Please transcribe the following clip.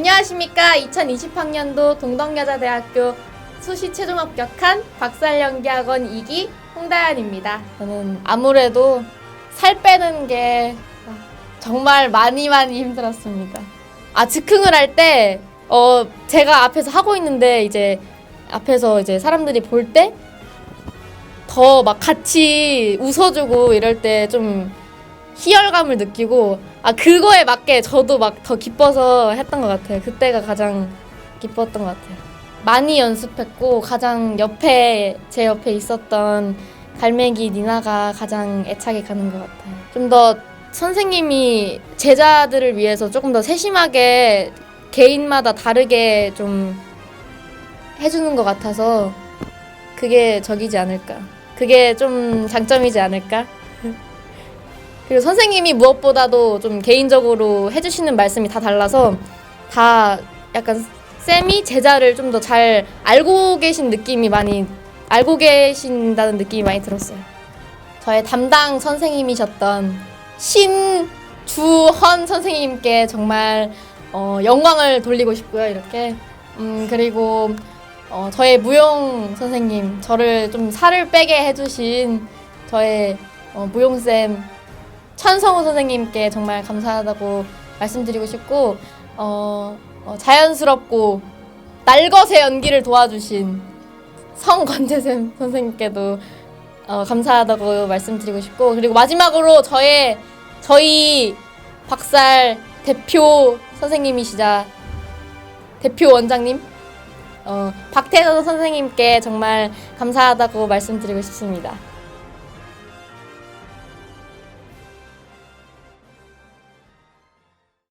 안녕하십니까. 2020학년도 동덕여자대학교 수시 최종 합격한 박살연기학원 2기 홍다연입니다. 저는 아무래도 살 빼는 게 정말 많이 많이 힘들었습니다. 아, 즉흥을 할 때, 어, 제가 앞에서 하고 있는데 이제 앞에서 이제 사람들이 볼 때 더 막 같이 웃어주고 이럴 때 좀 희열감을 느끼고 아 그거에 맞게 저도 막 더 기뻐서 했던 것 같아요. 그때가 가장 기뻤던 것 같아요. 많이 연습했고 가장 옆에 제 옆에 있었던 갈매기 니나가 가장 애착이 가는 것 같아요. 좀 더 선생님이 제자들을 위해서 조금 더 세심하게 개인마다 다르게 좀 해주는 것 같아서 그게 적이지 않을까. 그게 좀 장점이지 않을까. 그리고 선생님이 무엇보다도 좀 개인적으로 해주시는 말씀이 다 달라서 다 약간 쌤이 제자를 좀 더 잘 알고 계신 느낌이 많이 알고 계신다는 느낌이 많이 들었어요. 저의 담당 선생님이셨던 신주헌 선생님께 정말 어, 영광을 돌리고 싶고요. 이렇게 음, 그리고 어, 저의 무용 선생님 저를 좀 살을 빼게 해주신 저의 어, 무용 쌤 천성우 선생님께 정말 감사하다고 말씀드리고 싶고 어, 어, 자연스럽고 날것의 연기를 도와주신 성권재쌤 선생님께도 어, 감사하다고 말씀드리고 싶고 그리고 마지막으로 저의 저희 박살 대표 선생님이시자 대표 원장님 어, 박태선 선생님께 정말 감사하다고 말씀드리고 싶습니다.